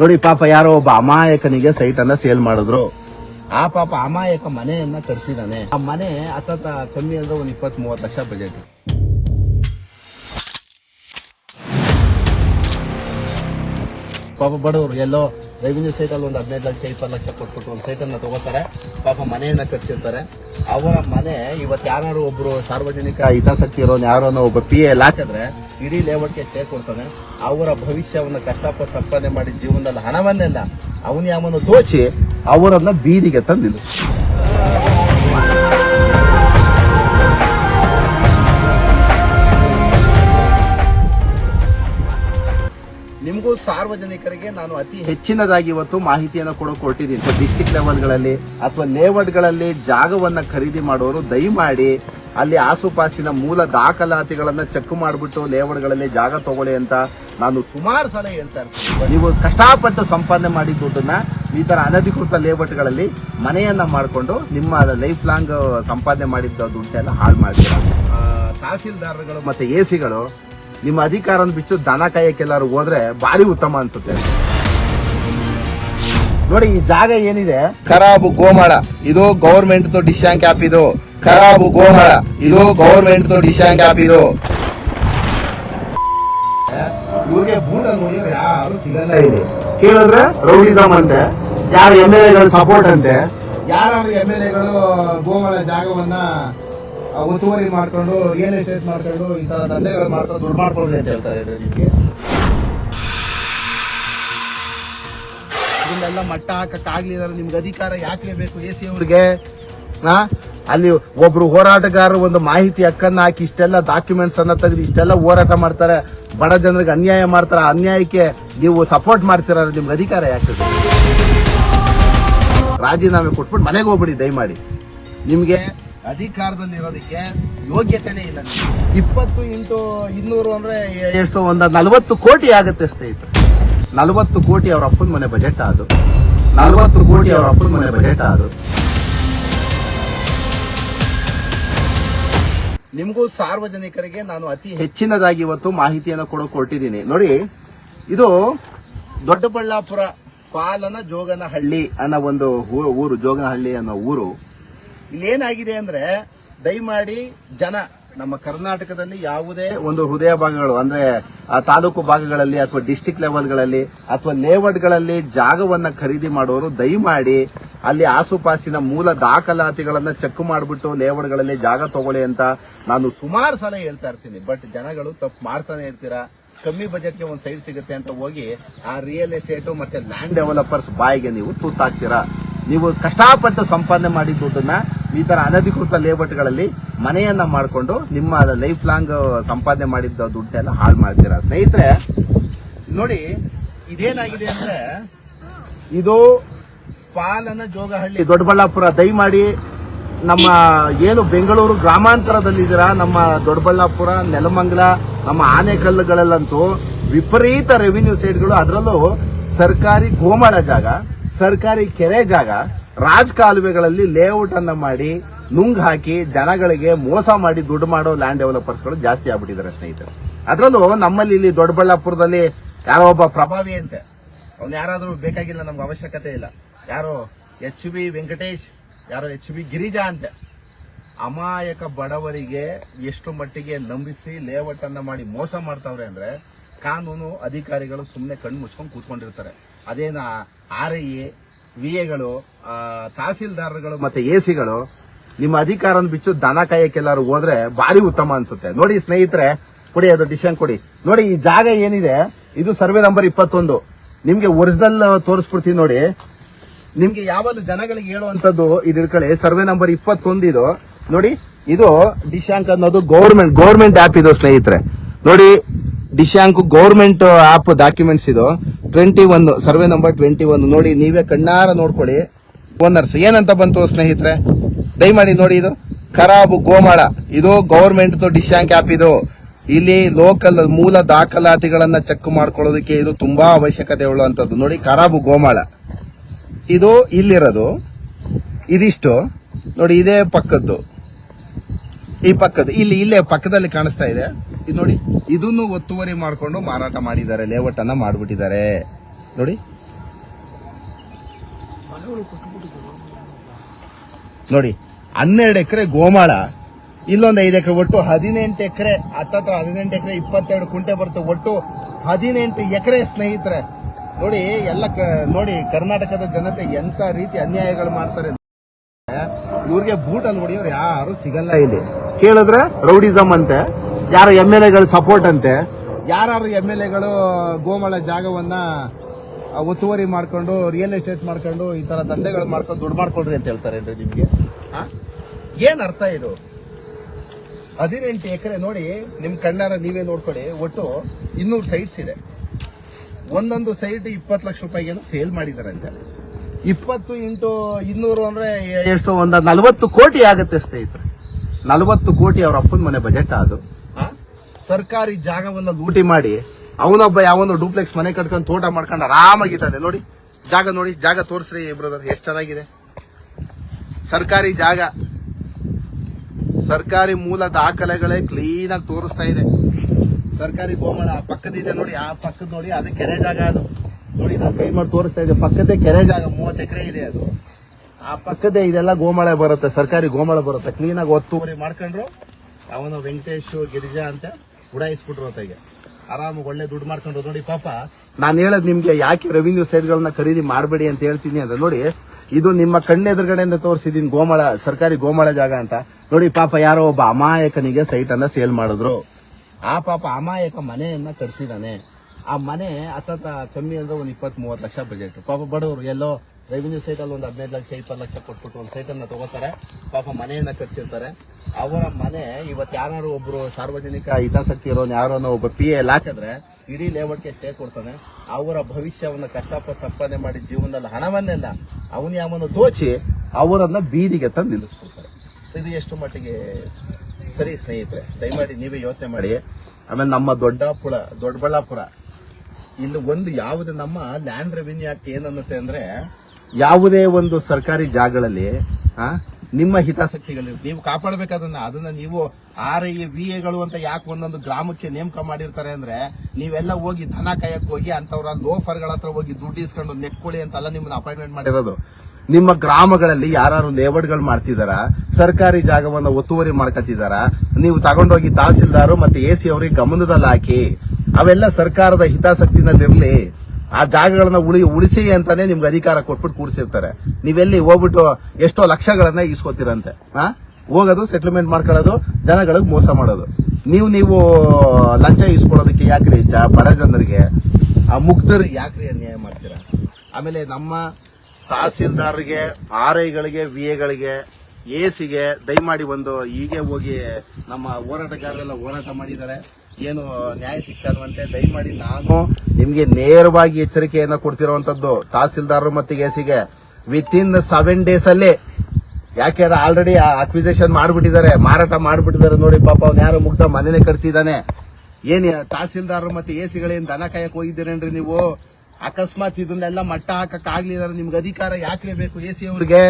ನೋಡಿ, ಪಾಪ ಯಾರೋ ಒಬ್ಬ ಅಮಾಯಕನಿಗೆ ಸೈಟ್ ಅನ್ನ ಸೇಲ್ ಮಾಡಿದ್ರು. ಆ ಪಾಪ ಅಮಾಯಕ ಮನೆಯನ್ನ ಕಟ್ತಿದ್ದಾನೆ. ಆ ಮನೆ ಹತ್ತತ್ರ ಕಮ್ಮಿ ಅಂದ್ರೆ ಒಂದ್ ಇಪ್ಪತ್ ಮೂವತ್ ಲಕ್ಷ ಬಜೆಟ್ ಪಾಪ ಬಡವರು ಎಲ್ಲೋ ರೆವಿನ್ಯೂ ಸೈಟಲ್ಲಿ ಒಂದು ಹದಿನೈದು ಲಕ್ಷ, ಇಪ್ಪತ್ತು ಲಕ್ಷ ಕೊಟ್ಬಿಟ್ಟು ಒಂದು ಸೈಟನ್ನು ತಗೋತಾರೆ. ಪಾಪ ಮನೆಯನ್ನ ಕಟ್ಸಿರ್ತಾರೆ. ಅವರ ಮನೆ ಇವತ್ತು ಯಾರು ಒಬ್ಬರು ಸಾರ್ವಜನಿಕ ಹಿತಾಸಕ್ತಿ ಇರೋನು ಯಾರೋ ಒಬ್ಬ ಪಿ ಎಲ್ ಹಾಕಿದ್ರೆ ಇಡೀ ಲೇಔಟ್ಗೆ ಸ್ಟೇ ಕೊಡ್ತಾನೆ. ಅವರ ಭವಿಷ್ಯವನ್ನು ಕಷ್ಟಪಟ್ಟು ಸಂಪಾದನೆ ಮಾಡಿ ಜೀವನದಲ್ಲಿ ಹಣವನ್ನೆಲ್ಲ ಅವನು ಯಾವನು ದೋಚಿ ಅವರನ್ನು ಬೀದಿಗೆ ತಂದು ನಿಲ್ಲಿಸ್ತಾನೆ. ನಿಮಗೂ ಸಾರ್ವಜನಿಕರಿಗೆ ನಾನು ಅತಿ ಹೆಚ್ಚಿನದಾಗಿ ಇವತ್ತು ಮಾಹಿತಿಯನ್ನು ಕೂಡ ಕೊಟ್ಟಿದ್ದೀನಿ. ಡಿಸ್ಟಿಕ್ ಲೆವೆಲ್ಗಳಲ್ಲಿ ಅಥವಾ ಲೇಔಟ್ಗಳಲ್ಲಿ ಜಾಗವನ್ನು ಖರೀದಿ ಮಾಡೋರು ದಯಮಾಡಿ ಅಲ್ಲಿ ಆಸುಪಾಸಿನ ಮೂಲ ದಾಖಲಾತಿಗಳನ್ನು ಚೆಕ್ ಮಾಡಿಬಿಟ್ಟು ಲೇಔಟ್ಗಳಲ್ಲಿ ಜಾಗ ತಗೊಳ್ಳಿ ಅಂತ ನಾನು ಸುಮಾರು ಸಲ ಹೇಳ್ತಾ ಇರ್ತೀನಿ. ನೀವು ಕಷ್ಟಪಟ್ಟು ಸಂಪಾದನೆ ಮಾಡಿದ ದುಡ್ಡನ್ನ ಈ ಥರ ಅನಧಿಕೃತ ಲೇಔಟ್ಗಳಲ್ಲಿ ಮನೆಯನ್ನ ಮಾಡಿಕೊಂಡು ನಿಮ್ಮ ಲೈಫ್ ಲಾಂಗ್ ಸಂಪಾದನೆ ಮಾಡಿದ್ದ ದುಡ್ಡೆಲ್ಲ ಹಾಳು ಮಾಡ್ತೀರಾ? ತಹಸೀಲ್ದಾರ್ಗಳು ಮತ್ತೆ ಎ ಸಿಗಳು ನಿಮ್ಮ ಅಧಿಕಾರನ ಬಿಚ್ಚು ದನ ಕಾಯಕ್ಕೆಲ್ಲಾರು ಹೋದ್ರೆ ಭಾರಿ ಉತ್ತಮ ಅನ್ಸುತ್ತೆ. ನೋಡಿ ಈ ಜಾಗ ಏನಿದೆ? ಖರಾಬು ಗೋಮಾಳ. ಇದು ಗೌರ್ಮೆಂಟ್ ಡಿಶಾಂಕ್ ಆಪ್ ಇದು. ಖರಾಬು ಗೋಮಾಳ. ಇದು ಗೌರ್ಮೆಂಟ್ ಡಿಶಾಂಕ್ ಆಪ್ ಇದು. ಇವ್ರಿಗೆ ಯಾರು ಸಿಗಲ್ಲ ಇದೆ ಕೇಳಿದ್ರೆ ರೌಡಿಸಮ್ ಅಂತೆ ಯಾರು ಎಂ ಎಲ್ ಎಗಳು ಸಪೋರ್ಟ್ ಅಂತೆ ಯಾರು ಎಂ ಎಲ್ ಎಗಳು ಗೋಮಾಳ ಜಾಗವನ್ನ ಒತ್ತುವರಿ ಮಾಡ್ಕೊಂಡು ರಿಯಲ್ ಎಸ್ಟೇಟ್ ಮಾಡ್ಕೊಂಡು ತರ ದಂಧೆಗಳು ಮಾಡ್ಕೊಂಡು ದುಡ್ಡು ಮಾಡ್ಕೊಳ್ರಿ ಅಂತ ಹೇಳ್ತಾರೆ ನಿಮಗೆ. ಇದನ್ನೆಲ್ಲ ಮಟ್ಟ ಹಾಕಕ್ ಆಗ್ಲಿಲ್ಲ ನಿಮ್ಗೆ ಅಧಿಕಾರ ಯಾಕೆ ಬೇಕು ಎ ಸಿ ಅವ್ರಿಗೆ? ಆ? ಅಲ್ಲಿ ಒಬ್ರು ಹೋರಾಟಗಾರರು ಒಂದು ಮಾಹಿತಿ ಹಕ್ಕನ್ನ ಹಾಕಿ ಇಷ್ಟೆಲ್ಲ ಡಾಕ್ಯುಮೆಂಟ್ಸ್ ಅನ್ನ ತೆಗೆದು ಇಷ್ಟೆಲ್ಲ ಹೋರಾಟ ಮಾಡ್ತಾರೆ. ಬಡ ಜನರಿಗೆ ಅನ್ಯಾಯ ಮಾಡ್ತಾರೆ. ಅನ್ಯಾಯಕ್ಕೆ ನೀವು ಸಪೋರ್ಟ್ ಮಾಡ್ತೀರ ನಿಮ್ಗೆ ಅಧಿಕಾರ ಯಾಕೆ? ರಾಜೀನಾಮೆ ಕೊಟ್ಬಿಟ್ಟು ಮನೆಗೆ ಹೋಗ್ಬಿಡಿ, ದಯಮಾಡಿ. ನಿಮ್ಗೆ ಅಧಿಕಾರದಲ್ಲಿ ಇರೋದಕ್ಕೆ ಯೋಗ್ಯತೆನೇ ಇಲ್ಲ ಇಪ್ಪತ್ತು ಇಂಟು ಇನ್ನೂರು ಅಂದ್ರೆ ಎಷ್ಟು ಒಂದು ನಲವತ್ತು ಕೋಟಿ ಆಗುತ್ತೆ ಸ್ನೇಹಿತರೆ. ನಲವತ್ತು ಕೋಟಿ ಅವ್ರ ಅಪ್ಪನ ಮನೆ ಬಜೆಟ್ ಅದು. ನಲವತ್ತು ಕೋಟಿ ಅವ್ರ ಅಪ್ಪನ ಮನೆ ಬಜೆಟ್ ಅದು. ನಿಮಗೂ ಸಾರ್ವಜನಿಕರಿಗೆ ನಾನು ಅತಿ ಹೆಚ್ಚಿನದಾಗಿ ಇವತ್ತು ಮಾಹಿತಿಯನ್ನು ಕೂಡ ಕೊಟ್ಟಿದ್ದೀನಿ. ನೋಡಿ, ಇದು ದೊಡ್ಡಬಳ್ಳಾಪುರ ಪಾಲನ ಜೋಗನಹಳ್ಳಿ ಅನ್ನೋ ಒಂದು ಊರು, ಜೋಗನಹಳ್ಳಿ ಅನ್ನೋ ಊರು. ಇಲ್ಲೇನಾಗಿದೆ ಅಂದ್ರೆ ದಯಮಾಡಿ ಜನ, ನಮ್ಮ ಕರ್ನಾಟಕದಲ್ಲಿ ಯಾವುದೇ ಒಂದು ಹೃದಯ ಭಾಗಗಳು, ಅಂದ್ರೆ ಆ ತಾಲೂಕು ಭಾಗಗಳಲ್ಲಿ ಅಥವಾ ಡಿಸ್ಟಿಕ್ ಲೆವೆಲ್ಗಳಲ್ಲಿ ಅಥವಾ ಲೇಔಟ್ಗಳಲ್ಲಿ ಜಾಗವನ್ನ ಖರೀದಿ ಮಾಡೋರು ದಯಮಾಡಿ ಅಲ್ಲಿ ಆಸುಪಾಸಿನ ಮೂಲ ದಾಖಲಾತಿಗಳನ್ನ ಚೆಕ್ ಮಾಡಿಬಿಟ್ಟು ಲೇಔಟ್ಗಳಲ್ಲಿ ಜಾಗ ತಗೊಳ್ಳಿ ಅಂತ ನಾನು ಸುಮಾರು ಸಲ ಹೇಳ್ತಾ ಇರ್ತೀನಿ. ಬಟ್ ಜನಗಳು ತಪ್ಪು ಮಾಡ್ತಾನೆ ಇರ್ತೀರಾ? ಕಮ್ಮಿ ಬಜೆಟ್ಗೆ ಒಂದು ಸೈಡ್ ಸಿಗುತ್ತೆ ಅಂತ ಹೋಗಿ ಆ ರಿಯಲ್ ಎಸ್ಟೇಟು ಮತ್ತೆ ಲ್ಯಾಂಡ್ ಡೆವಲಪರ್ಸ್ ಬಾಯಿಗೆ ನೀವು ತೂತಾಕ್ತೀರಾ? ನೀವು ಕಷ್ಟಪಟ್ಟು ಸಂಪಾದನೆ ಮಾಡಿ ದುಡ್ಡನ್ನ ಈ ತರ ಅನಧಿಕೃತ ಲೇಔಟ್ಗಳಲ್ಲಿ ಮನೆಯನ್ನ ಮಾಡಿಕೊಂಡು ನಿಮ್ಮ ಲೈಫ್ ಲಾಂಗ್ ಸಂಪಾದನೆ ಮಾಡಿದ್ದ ದುಡ್ಡೆಲ್ಲ ಹಾಳು ಮಾಡ್ತೀರಾ? ಸ್ನೇಹಿತರೆ, ನೋಡಿ, ಇದೇನಾಗಿದೆ ಅಂದ್ರೆ ಇದು ಪಾಲನ ಜೋಗಹಳ್ಳಿ ದೊಡ್ಡಬಳ್ಳಾಪುರ. ದಯಮಾಡಿ ನಮ್ಮ ಏನು ಬೆಂಗಳೂರು ಗ್ರಾಮಾಂತರದಲ್ಲಿದ್ದೀರಾ? ನಮ್ಮ ದೊಡ್ಡಬಳ್ಳಾಪುರ, ನೆಲಮಂಗಲ, ನಮ್ಮ ಆನೆಕಲ್ಲುಗಳಲ್ಲಂತೂ ವಿಪರೀತ ರೆವಿನ್ಯೂ ಸೈಟ್ಗಳು ಅದರಲ್ಲೂ ಸರ್ಕಾರಿ ಗೋಮಾಳ ಜಾಗ, ಸರ್ಕಾರಿ ಕೆರೆ ಜಾಗ ರಾಜಕಾಲುವೆಗಳಲ್ಲಿ ಲೇಔಟ್ ಅನ್ನ ಮಾಡಿ ನುಂಗ್ ಹಾಕಿ ಜನಗಳಿಗೆ ಮೋಸ ಮಾಡಿ ದುಡ್ಡು ಮಾಡೋ ಲ್ಯಾಂಡ್ ಡೆವಲಪರ್ಸ್ಗಳು ಜಾಸ್ತಿ ಆಗ್ಬಿಟ್ಟಿದ್ದಾರೆ ಸ್ನೇಹಿತರು. ಅದರಲ್ಲೂ ನಮ್ಮಲ್ಲಿ ಇಲ್ಲಿ ದೊಡ್ಡಬಳ್ಳಾಪುರದಲ್ಲಿ ಯಾರೋ ಒಬ್ಬ ಪ್ರಭಾವಿ ಅಂತೆ. ಅವ್ನು ಯಾರಾದರೂ ಬೇಕಾಗಿಲ್ಲ ನಮ್ಗೆ ಅವಶ್ಯಕತೆ ಇಲ್ಲ. ಯಾರೋ ಎಚ್ ಬಿ ವೆಂಕಟೇಶ್, ಯಾರೋ ಎಚ್ ಬಿ ಗಿರಿಜಾ ಅಂತೆ. ಅಮಾಯಕ ಬಡವರಿಗೆ ಎಷ್ಟು ಮಟ್ಟಿಗೆ ನಂಬಿಸಿ ಲೇಔಟ್ ಅನ್ನ ಮಾಡಿ ಮೋಸ ಮಾಡ್ತಾವ್ರೆ ಅಂದ್ರೆ ಕಾನೂನು ಅಧಿಕಾರಿಗಳು ಸುಮ್ಮನೆ ಕಣ್ಣು ಮುಚ್ಕೊಂಡು ಕೂತ್ಕೊಂಡಿರ್ತಾರೆ. ಅದೇನ ಆರ್ ವಿ ಎಗಳು ತಹಸೀಲ್ದಾರ್ಗಳು ಮತ್ತೆ ಎ ಸಿಗಳು ನಿಮ್ಮ ಅಧಿಕಾರನ ಬಿಚ್ಚು ದನ ಕಾಯಕ್ಕೆಲ್ಲಾರು ಹೋದ್ರೆ ಭಾರಿ ಉತ್ತಮ ಅನ್ಸುತ್ತೆ. ನೋಡಿ ಸ್ನೇಹಿತರೆ, ಕೊಡಿ ಅದು ಡಿಸಿಷನ್ ಕೊಡಿ. ನೋಡಿ, ಈ ಜಾಗ ಏನಿದೆ, ಇದು ಸರ್ವೆ ನಂಬರ್ ಇಪ್ಪತ್ತೊಂದು. ನಿಮ್ಗೆ ಒರಿಜಿನಲ್ ತೋರಿಸ್ಬಿಡ್ತೀನಿ ನೋಡಿ. ನಿಮ್ಗೆ ಯಾವಾಗಲೂ ಜನಗಳಿಗೆ ಹೇಳುವಂತದ್ದು ಇದು ಇಟ್ಕೊಳ್ಳಿ ಸರ್ವೆ ನಂಬರ್ ಇಪ್ಪತ್ತೊಂದು ಇದು. ನೋಡಿ, ಇದು ಡಿಶಾಂಕ್ ಅನ್ನೋದು ಗೌರ್ಮೆಂಟ್ ಗೌರ್ಮೆಂಟ್ ಆಪ್ ಇದು ಸ್ನೇಹಿತರೆ. ನೋಡಿ, ಡಿಶಾಂಕ್ ಗೌರ್ಮೆಂಟ್ ಆಪ್ ಡಾಕ್ಯುಮೆಂಟ್ಸ್ ಇದು. Twenty one survey number twenty one ನೋಡಿ, ನೀವೇ ಕಣ್ಣಾರ ನೋಡ್ಕೊಳ್ಳಿ. ಓನರ್ಸ್, ಏನಂತ ಬಂತು ಸ್ನೇಹಿತರೆ? ದಯಮಾಡಿ ನೋಡಿ ಇದು. ಖರಾಬು ಗೋಮಾಳ. ಇದು ಗೌರ್ಮೆಂಟ್ ಡಿಶಾಂಕ್ ಆ್ಯಪ್ ಇದು. ಇಲ್ಲಿ ಲೋಕಲ್ ಮೂಲ ದಾಖಲಾತಿಗಳನ್ನ ಚೆಕ್ ಮಾಡ್ಕೊಳ್ಳೋದಕ್ಕೆ ಇದು ತುಂಬಾ ಅವಶ್ಯಕತೆ ಉಳ್ಳುವಂತದ್ದು ನೋಡಿ ಖರಾಬು ಗೋಮಾಳ. ಇದು ಇಲ್ಲಿರೋದು. ಇದಿಷ್ಟು. ನೋಡಿ, ಇದೇ ಪಕ್ಕದ್ದು. ಈ ಪಕ್ಕದ್ದು. ಇಲ್ಲಿ, ಇಲ್ಲೇ ಪಕ್ಕದಲ್ಲಿ ಕಾಣಿಸ್ತಾ ಇದೆ. ಇದು ನೋಡಿ, ಇದನ್ನು ಒತ್ತುವರಿ ಮಾಡಿಕೊಂಡು ಮಾರಾಟ ಮಾಡಿದ್ದಾರೆ ಲೇಔಟ್ ಅನ್ನ ಮಾಡ್ಬಿಟ್ಟಿದ್ದಾರೆ. ನೋಡಿ. ನೋಡಿ, ಹನ್ನೆರಡು ಎಕರೆ ಗೋಮಾಳ, ಇಲ್ಲೊಂದು ಐದು ಎಕರೆ ಒಟ್ಟು ಹದಿನೆಂಟು ಎಕರೆ, ಹತ್ತತ್ರ ಹದಿನೆಂಟು ಎಕರೆ, ಇಪ್ಪತ್ತೆರಡು ಕುಂಟೆ ಬರುತ್ತೆ ಒಟ್ಟು ಹದಿನೆಂಟು ಎಕರೆ ಸ್ನೇಹಿತರೆ. ನೋಡಿ, ಎಲ್ಲ ನೋಡಿ, ಕರ್ನಾಟಕದ ಜನತೆ ಎಂತ ರೀತಿ ಅನ್ಯಾಯಗಳು ಮಾಡ್ತಾರೆ ಇವ್ರಿಗೆ ಬೂಟಲ್ಲಿ ಹೊಡಿಯೋರು ಯಾರು ಸಿಗಲ್ಲ ಇಲ್ಲಿ. ಕೇಳಿದ್ರೆ ರೌಡಿಸಮ್ ಅಂತೆ. ಯಾರು ಎಂ ಎಲ್ ಎಗಳು ಸಪೋರ್ಟ್ ಅಂತೆ? ಯಾರು ಎಂ ಎಲ್ ಎಗಳು ಗೋಮಳ ಜಾಗವನ್ನ ಒತ್ತುವರಿ ಮಾಡ್ಕೊಂಡು ರಿಯಲ್ ಎಸ್ಟೇಟ್ ಮಾಡ್ಕೊಂಡು, ಈ ತರ ದಂಧೆಗಳು ಮಾಡ್ಕೊಂಡು ದುಡ್ಡು ಮಾಡ್ಕೊಳ್ರಿ ಅಂತ ಹೇಳ್ತಾರೆ ನಿಮ್ಗೆ? ಏನ್ ಅರ್ಥ ಇದು? ಹದಿನೆಂಟು ಎಕರೆ ನೋಡಿ, ನಿಮ್ ಕಣ್ಣಾರ ನೀವೇ ನೋಡ್ಕೊಳ್ಳಿ ಒಟ್ಟು ಇನ್ನೂರು ಸೈಟ್ಸ್ ಇದೆ. ಒಂದೊಂದು ಸೈಟ್ ಇಪ್ಪತ್ತು ಲಕ್ಷ ರೂಪಾಯಿಗೆ ಸೇಲ್ ಮಾಡಿದಾರಂತೆ. ಇಪ್ಪತ್ತು ಇಂಟು ಇನ್ನೂರು ಅಂದ್ರೆ ಎಷ್ಟು, ಒಂದು ನಲವತ್ತು ಕೋಟಿ ಆಗುತ್ತೆ ಸ್ನೇಹಿತರೆ. ನಲವತ್ತು ಕೋಟಿ ಅವ್ರ ಅಪ್ಪನ ಮನೆ ಬಜೆಟ್ ಅದು? ಸರ್ಕಾರಿ ಜಾಗವನ್ನ ಲೂಟಿ ಮಾಡಿ ಅವನೊಬ್ಬ ಯಾವೊಂದು ಡೂಪ್ಲೆಕ್ಸ್ ಮನೆ ಕಟ್ಕೊಂಡು ತೋಟ ಮಾಡ್ಕೊಂಡು ಆರಾಮಾಗಿದ್ದಾನೆ ನೋಡಿ, ಜಾಗ ನೋಡಿ, ಜಾಗ ತೋರಿಸ್ರಿ ಬ್ರದರ್ ಎಷ್ಟು ಚೆನ್ನಾಗಿದೆ. ಸರ್ಕಾರಿ ಜಾಗ, ಸರ್ಕಾರಿ ಮೂಲ ದಾಖಲೆಗಳೇ ಕ್ಲೀನ್ ಆಗಿ ತೋರಿಸ್ತಾ ಇದೆ. ಸರ್ಕಾರಿ ಗೋಮಳ ಆ ಪಕ್ಕದಿದೆ ನೋಡಿ, ಆ ಪಕ್ಕದ ನೋಡಿ, ಅದು ಕೆರೆ ಜಾಗ ಅದು. ನೋಡಿ, ನಾನು ಕೈ ಮಾಡಿ ತೋರಿಸ್ತಾ ಇದೆ ಪಕ್ಕದೇ ಕೆರೆ ಜಾಗ, ಮೂವತ್ತು ಎಕರೆ ಇದೆ ಅದು. ಆ ಪಕ್ಕದೇ ಇದೆಲ್ಲ ಗೋಮಾಳ ಬರುತ್ತೆ, ಸರ್ಕಾರಿ ಗೋಮಾಳ ಬರುತ್ತೆ. ಕ್ಲೀನ್ ಆಗಿ ಒತ್ತುವರಿ ಮಾಡ್ಕೊಂಡ್ರು. ಅವನು ವೆಂಕಟೇಶ್, ಗಿರಿಜಾ ಅಂತ ಉಡಾಯಿಸ್ಬಿಟ್ರು ಹೊತ್ತಿಗೆ ಆರಾಮಾಗಿ ಒಳ್ಳೆ ದುಡ್ಡು ಮಾಡ್ಕೊಂಡು ನೋಡಿ ಪಾಪ. ನಾನು ಹೇಳೋದು ನಿಮ್ಗೆ ಯಾಕೆ ರೆವಿನ್ಯೂ ಸೈಟ್ಗಳನ್ನ ಖರೀದಿ ಮಾಡಬೇಡಿ ಅಂತ ಹೇಳ್ತೀನಿ ಅಂದ್ರೆ ನೋಡಿ, ಇದು ನಿಮ್ಮ ಕಣ್ಣೆದುರುಗಡೆಯಿಂದ ತೋರಿಸಿದೀನಿ ಗೋಮಳ, ಸರ್ಕಾರಿ ಗೋಮಳ ಜಾಗ ಅಂತ. ನೋಡಿ ಪಾಪ ಯಾರೋ ಒಬ್ಬ ಅಮಾಯಕನಿಗೆ ಸೈಟ್ ಅನ್ನ ಸೇಲ್ ಮಾಡಿದ್ರು. ಆ ಪಾಪ ಅಮಾಯಕ ಮನೆಯನ್ನ ಕಟ್ಸಿದಾನೆ. ಆ ಮನೆ ಹತ್ತತ್ರ ಕಮ್ಮಿ ಅಂದ್ರೆ ಒಂದು ಇಪ್ಪತ್ತ್ ಮೂವತ್ತು ಲಕ್ಷ ಬಜೆಟ್ ಪಾಪ ಬಡವರು ಎಲ್ಲೋ ರೆವಿನ್ಯೂ ಸೈಟಲ್ಲಿ ಒಂದು ಹದಿನೈದು ಲಕ್ಷ ಇಪ್ಪತ್ತು ಲಕ್ಷ ಕೊಟ್ಬಿಟ್ಟು ಒಂದು ಸೈಟನ್ನು ತಗೋತಾರೆ. ಪಾಪ ಮನೆಯನ್ನ ಕಟ್ಸಿರ್ತಾರೆ. ಅವರ ಮನೆ ಇವತ್ತು ಯಾರು ಒಬ್ಬರು ಸಾರ್ವಜನಿಕ ಹಿತಾಸಕ್ತಿ ಇರೋನು ಯಾರೋ ಒಬ್ಬ ಪಿ ಎಲ್ ಹಾಕಿದ್ರೆ ಇಡೀ ಲೇಔಟ್ಗೆ ಸ್ಟೇ ಕೊಡ್ತಾನೆ. ಅವರ ಭವಿಷ್ಯವನ್ನ ಕಷ್ಟಪಟ್ಟು ಸಂಪಾದನೆ ಮಾಡಿ ಜೀವನದಲ್ಲಿ ಹಣವನ್ನೆಲ್ಲ ಅವನು ಯಾವನ್ನು ದೋಚಿ ಅವರನ್ನು ಬೀದಿಗೆ ತಂದು ನಿಲ್ಲಿಸ್ಕೊಡ್ತಾರೆ. ಇದು ಎಷ್ಟು ಮಟ್ಟಿಗೆ ಸರಿ ಸ್ನೇಹಿತರೆ, ದಯಮಾಡಿ ನೀವೇ ಯೋಚನೆ ಮಾಡಿ. ಆಮೇಲೆ ನಮ್ಮ ದೊಡ್ಡಾಪುರ, ದೊಡ್ಡಬಳ್ಳಾಪುರ, ಇಲ್ಲಿ ಒಂದು ಯಾವುದು ನಮ್ಮ ಲ್ಯಾಂಡ್ ರೆವಿನ್ಯೂ ಆಕ್ಟ್ ಏನನ್ನುತ್ತೆ ಅಂದ್ರೆ ಯಾವುದೇ ಒಂದು ಸರ್ಕಾರಿ ಜಾಗಗಳಲ್ಲಿ ನಿಮ್ಮ ಹಿತಾಸಕ್ತಿಗಳು ನೀವು ಕಾಪಾಡಬೇಕಾದನ್ನ ಅದನ್ನ ನೀವು ಆರ್ ಐ ವಿ ಎಗಳು ಅಂತ ಯಾಕೆ ಒಂದೊಂದು ಗ್ರಾಮಕ್ಕೆ ನೇಮಕ ಮಾಡಿರ್ತಾರೆ ಅಂದ್ರೆ, ನೀವೆಲ್ಲ ಹೋಗಿ ಧನ ಕಾಯಕ್ಕೆ ಹೋಗಿ ಅಂತವ್ರ ಲೋಫರ್ಗಳ ಹತ್ರ ಹೋಗಿ ದುಡ್ಡು ಇಸ್ಕೊಂಡು ನೆಕ್ಕೊಳ್ಳಿ ಅಂತೆಲ್ಲ ನಿಮ್ಮನ್ನ ಅಪಾಯಿಂಟ್ಮೆಂಟ್ ಮಾಡಿರೋದು. ನಿಮ್ಮ ಗ್ರಾಮಗಳಲ್ಲಿ ಯಾರು ಲೇಔಟ್ಗಳು ಮಾಡ್ತಿದಾರ, ಸರ್ಕಾರಿ ಜಾಗವನ್ನು ಒತ್ತುವರಿ ಮಾಡ್ಕತಿದಾರ ನೀವು ತಗೊಂಡೋಗಿ ತಹಸೀಲ್ದಾರು ಮತ್ತೆ ಎ ಸಿ ಅವರಿಗೆ ಗಮನದಲ್ಲಿ ಹಾಕಿ ಅವೆಲ್ಲ ಸರ್ಕಾರದ ಹಿತಾಸಕ್ತಿನಲ್ಲಿರ್ಲಿ. ಆ ಜಾಗಗಳನ್ನ ಉಳಿ, ಉಳಿಸಿ ಅಂತಾನೆ ನಿಮ್ಗೆ ಅಧಿಕಾರ ಕೊಟ್ಬಿಟ್ಟು ಕೂಡಿಸಿರ್ತಾರೆ ನೀವೆಲ್ಲಿ ಹೋಗ್ಬಿಟ್ಟು ಎಷ್ಟೋ ಲಕ್ಷಗಳನ್ನ ಈಸ್ಕೊತೀರಂತೆ ಹಾ ಹೋಗೋದು ಸೆಟ್ಲ್ಮೆಂಟ್ ಮಾಡ್ಕೊಳ್ಳೋದು, ಜನಗಳಿಗೆ ಮೋಸ ಮಾಡೋದು. ನೀವು ನೀವು ಲಂಚ ಇಸ್ಕೊಳ್ಳೋದಕ್ಕೆ ಯಾಕ್ರಿ ಬಡ ಜನರಿಗೆ ಆ ಮುಗ್ಧರಿಗೆ ಯಾಕ್ರಿ ಅನ್ಯಾಯ ಮಾಡ್ತೀರಾ? ಆಮೇಲೆ ನಮ್ಮ ತಹಸೀಲ್ದಾರ್ಗೆ ಆರ್ ಐಗಳಿಗೆ ವಿ ಎಗಳಿಗೆ ಎಸಿಗೆ ದಯಮಾಡಿ ಒಂದು ಹೀಗೆ ಹೋಗಿ ನಮ್ಮ ಹೋರಾಟಗಾರರೆಲ್ಲ ಹೋರಾಟ ಮಾಡಿದ್ದಾರೆ. ಏನು ನ್ಯಾಯ ಸಿಗ್ತಾ ದಯಮಾಡಿ ನಾನು ನಿಮಗೆ ನೇರವಾಗಿ ಎಚ್ಚರಿಕೆಯನ್ನು ಕೊಡ್ತಿರುವಂತದ್ದು ತಹಸೀಲ್ದಾರರು ಮತ್ತು ಎಸಿಗೆ ವಿತ್ ಇನ್ ಸೆವೆನ್ ಡೇಸ್ ಅಲ್ಲಿ ಯಾಕೆಂದ್ರೆ ಆಲ್ರೆಡಿ ಅಕ್ವಿಸೇಷನ್ ಮಾಡ್ಬಿಟ್ಟಿದ್ದಾರೆ, ಮಾರಾಟ ಮಾಡ್ಬಿಟ್ಟಿದ್ದಾರೆ ನೋಡಿ ಪಾಪ ಅವ್ನು ಯಾರು ಮುಗ್ದ ಮನೇನೆ ಕಟ್ತಿದ್ದಾನೆ. ಏನ್ ತಹಸೀಲ್ದಾರರು ಮತ್ತೆ ಎ ಸಿಗಳೇನ್ ದನ ಕಾಯಕ್ ಹೋಗಿದ್ದೀರೇನ್ರಿ ನೀವು? ಅಕಸ್ಮಾತ್ ಇದನ್ನೆಲ್ಲ ಮಟ್ಟ ಹಾಕಕ್ ಆಗ್ಲಿಲ್ಲ ನಿಮ್ಗೆ ಅಧಿಕಾರ ಯಾಕೆ ಬೇಕು ಎ ಸಿ ಅವ್ರಿಗೆ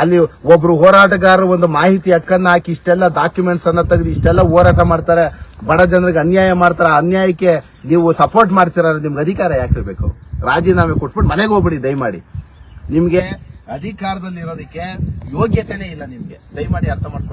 ಅಲ್ಲಿ ಒಬ್ರು ಹೋರಾಟಗಾರರು ಒಂದು ಮಾಹಿತಿ ಹಕ್ಕನ್ನ ಹಾಕಿ ಇಷ್ಟೆಲ್ಲ ಡಾಕ್ಯುಮೆಂಟ್ಸ್ ಅನ್ನ ತೆಗೆದು ಇಷ್ಟೆಲ್ಲ ಹೋರಾಟ ಮಾಡ್ತಾರೆ. ಬಡ ಜನರಿಗೆ ಅನ್ಯಾಯ ಮಾಡ್ತಾರೆ. ಅನ್ಯಾಯಕ್ಕೆ ನೀವು ಸಪೋರ್ಟ್ ಮಾಡ್ತೀರ ನಿಮ್ಗೆ ಅಧಿಕಾರ ಯಾಕಿರ್ಬೇಕು ರಾಜೀನಾಮೆ ಕೊಟ್ಬಿಟ್ಟು ಮನೆಗೆ ಹೋಗ್ಬಿಡಿ, ದಯಮಾಡಿ. ನಿಮ್ಗೆ ಅಧಿಕಾರದಲ್ಲಿ ಇರೋದಕ್ಕೆ ಯೋಗ್ಯತೆನೇ ಇಲ್ಲ ನಿಮ್ಗೆ. ದಯಮಾಡಿ ಅರ್ಥ ಮಾಡ್ಕೊಳ್ಳಿ.